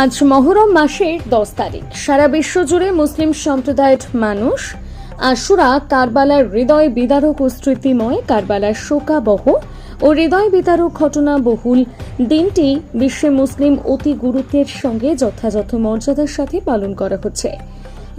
আজ মহরম মাসের দশ তারিখ। সারা বিশ্ব জুড়ে মুসলিম সম্প্রদায়ের মানুষ আশুরা, কারবালার হৃদয় বিদারক ও স্মৃতিময় কারবালার শোকাবহ ও হৃদয় বিদারক ঘটনা বহুল দিনটি বিশ্বে মুসলিম অতি গুরুত্বের সঙ্গে যথাযথ মর্যাদার সাথে পালন করা হচ্ছে।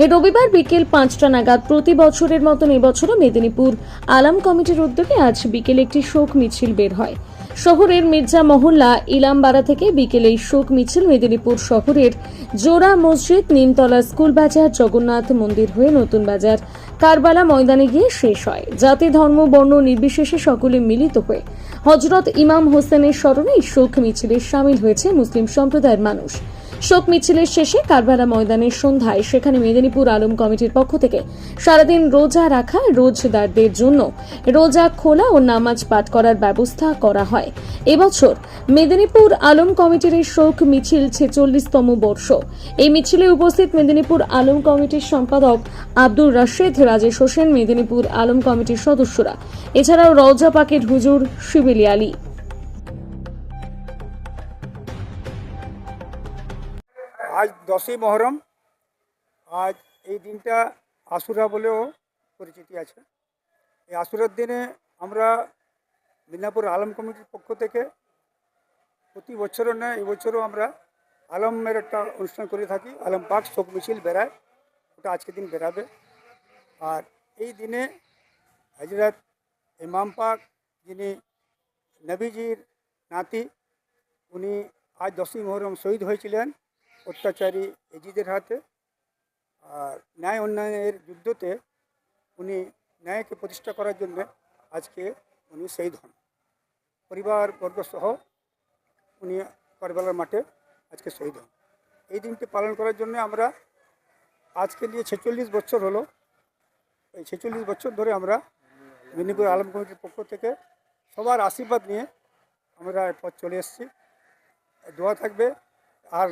এ রবিবার বিকেল পাঁচটা নাগাদ প্রতি বছরের মতন এবছরও মেদিনীপুর আলাম কমিটির উদ্যোগে আজ বিকেলে একটি শোক মিছিল বের হয়। শহরের মির্জা মহল্লা ইলামবাড়া থেকে বিকেলে শোক মিছিল মেদিনীপুর শহরের জোড়া মসজিদ নিমতলা স্কুল বাজার, জগন্নাথ মন্দির হয়ে নতুন বাজার কারবালা ময়দানে গিয়ে শেষ হয়। জাতি, ধর্ম, বর্ণ নির্বিশেষে সকলে মিলিত হয়ে হজরত ইমাম হোসেনের স্মরণে শোক মিছিলে সামিল হয়েছে মুসলিম সম্প্রদায়ের মানুষ। শোক মিছিলের শেষে কারবালা ময়দানের সন্ধ্যায় সেখানে মেদিনীপুর আলম কমিটির পক্ষ থেকে সারাদিন রোজা রাখা রোজদারদের জন্য রোজা খোলা ও নামাজ পাঠ করার ব্যবস্থা করা হয়। এবছর মেদিনীপুর আলম কমিটির শোক মিছিল ছেচল্লিশতম বর্ষ। এই মিছিলে উপস্থিত মেদিনীপুর আলম কমিটির সম্পাদক আব্দুর রাশেদ, রাজেশ হোসেন, মেদিনীপুর আলম কমিটির সদস্যরা। এছাড়াও রওজা পাকের হুজুর শিবিলি আলী। আজ দশই মহরম, আজ এই দিনটা আশুরা বলেও পরিচিতি আছে। এই আশুরার দিনে আমরা মিদনাপুর আলম কমিটির পক্ষ থেকে প্রতি বছরও নয় এবছরও আমরা আলমের একটা অনুষ্ঠান করে থাকি। আলম পাক শোক মিছিল বেড়ায়, ওটা আজকের দিন বেরাবে আর এই দিনে হজরত ইমাম পাক যিনি নবীজির নাতি, উনি আজ দশই মহরম শহীদ হয়েছিলেন। অত্যাচারী এজিদের হাতে। আর ন্যায় উন্নয়নের যুদ্ধতে উনি ন্যায়কে প্রতিষ্ঠা করার জন্য আজকে উনি শহীদ হন পরিবার বর্গ সহ উনি কারবালার মাঠে আজকে শহীদ হন এই দিনটি পালন করার জন্য আমরা আজকে নিয়ে ছেচল্লিশ বছর হলো। এই ছেচল্লিশ বছর ধরে আমরা মেদিনীপুর আলম কমিটির পক্ষ থেকে সবার আশীর্বাদ নিয়ে আমরা এর পথ চলে এসেছি। দোয়া থাকবে। আর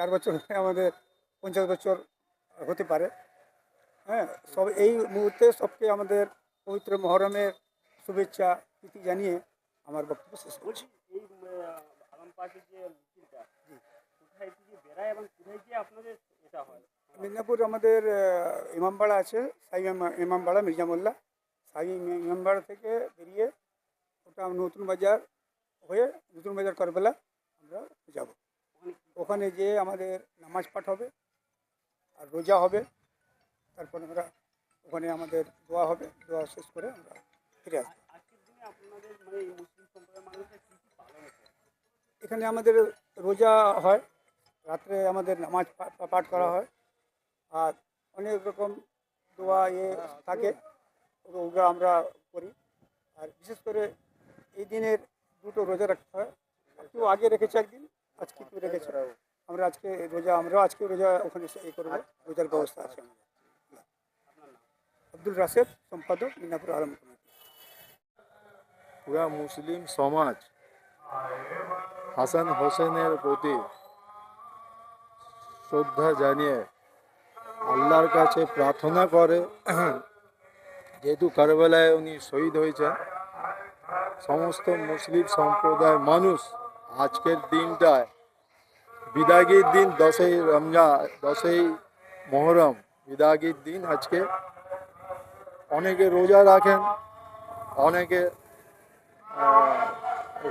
চার বছর আমাদের পঞ্চাশ বছর হতে পারে। হ্যাঁ সব এই মুহূর্তে সবকে আমাদের পবিত্র মহরমের শুভেচ্ছা প্রীতি জানিয়ে আমার বক্তব্য শেষ করছি। হয়? মেদিনীপুর আমাদের ইমামবাড়া আছে সাই ইমাম- ইমামবাড়া মির্জামোল্লা সাই ইমামবাড়া থেকে বেরিয়ে ওটা নতুন বাজার হয়ে নতুন বাজার করবেলা আমরা যাব। ওখানে যেয়ে আমাদের নামাজ পাঠ হবে আর রোজা হবে। তারপর আমরা ওখানে আমাদের দোয়া হবে। দোয়া শেষ করে আমরা ফিরে আসব। এখানে আমাদের রোজা হয়। রাত্রে আমাদের নামাজ পাঠ করা হয়। আর অনেক রকম দোয়া ইয়ে থাকে। ওগুলো আমরা করি। আর বিশেষ করে এই দিনের দুটো রোজা রাখতে হয়। কেউ আগে রেখেছে একদিন। আজকে কেউ রেখেছে? আমরা আজকে রোজা, আমরাও আজকে রোজা ওখানে এই করব। রোজার ব্যবস্থা আছে আব্দুল রাশেদ, সম্পাদক, মিনাপুর আলম কমিটি। পুরা মুসলিম সমাজ হাসান হোসেনের প্রতি শ্রদ্ধা জানিয়ে আল্লাহর কাছে প্রার্থনা করে। যেহেতু কারবেলায় উনি শহীদ হয়েছেন, সমস্ত মুসলিম সম্প্রদায় মানুষ আজকের দিনটায়, বিদাগীর দিন দশই রমজান, দশই মহরম, বিদাগীর দিন আজকে। অনেকে রোজা রাখেন, অনেকে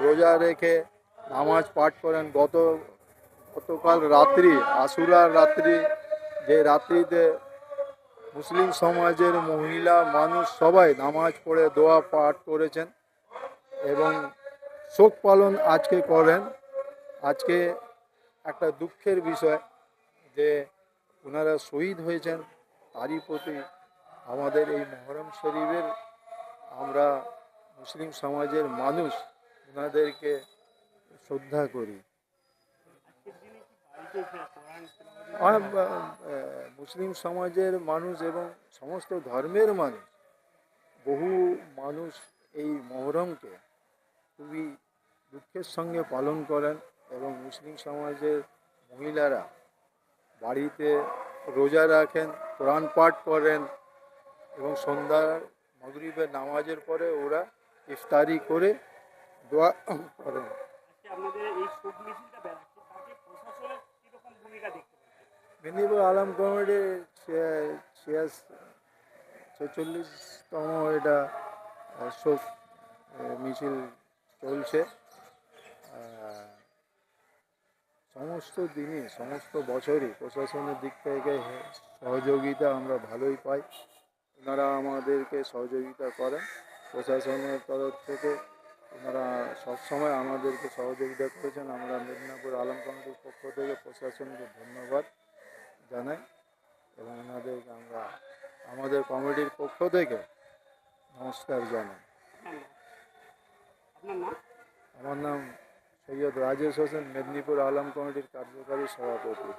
রোজা রেখে নামাজ পাঠ করেন। গত, গতকাল রাত্রি, আশুরার রাত্রি, যে রাত্রিতে মুসলিম সমাজের মহিলা, মানুষ সবাই নামাজ পড়ে, দোয়া পাঠ করেছেন এবং শোক পালন আজকে করেন। আজকে একটা দুঃখের বিষয় যে ওনারা শহীদ হয়েছেন, তারই প্রতি আমাদের এই মহরম শরীফের আমরা মুসলিম সমাজের মানুষ ওনাদেরকে শ্রদ্ধা করি। মুসলিম সমাজের মানুষ এবং সমস্ত ধর্মের মানুষ, বহু মানুষ এই মহরমকে খুবই দুঃখের সঙ্গে পালন করেন এবং মুসলিম সমাজের মহিলারা বাড়িতে রোজা রাখেন, কোরআন পাঠ করেন এবং সন্ধ্যার মগরিবের নামাজের পরে ওরা ইফতারি করে দোয়া করেন। মেদিনীপুর আলম কমিটির ছিয়াশ ছেচল্লিশতম এটা শোক মিছিল চলছে। সমস্ত দিনই সমস্ত বছরই প্রশাসনের দিক থেকে সহযোগিতা আমরা ভালোই পাই। ওনারা আমাদেরকে সহযোগিতা করেন প্রশাসনের তরফ থেকে। ওনারা সবসময় আমাদেরকে সহযোগিতা করেছেন। আমরা মেদিনীপুর আলম কমিটির পক্ষ থেকে প্রশাসনকে ধন্যবাদ জানাই এবং ওনাদেরকে আমরা আমাদের কমিটির পক্ষ থেকে নমস্কার জানাই। আমার নাম সৈয়দ রাজেশ হোসেন মেদিনীপুর আলম কমিটির কার্যকারী সভাপতি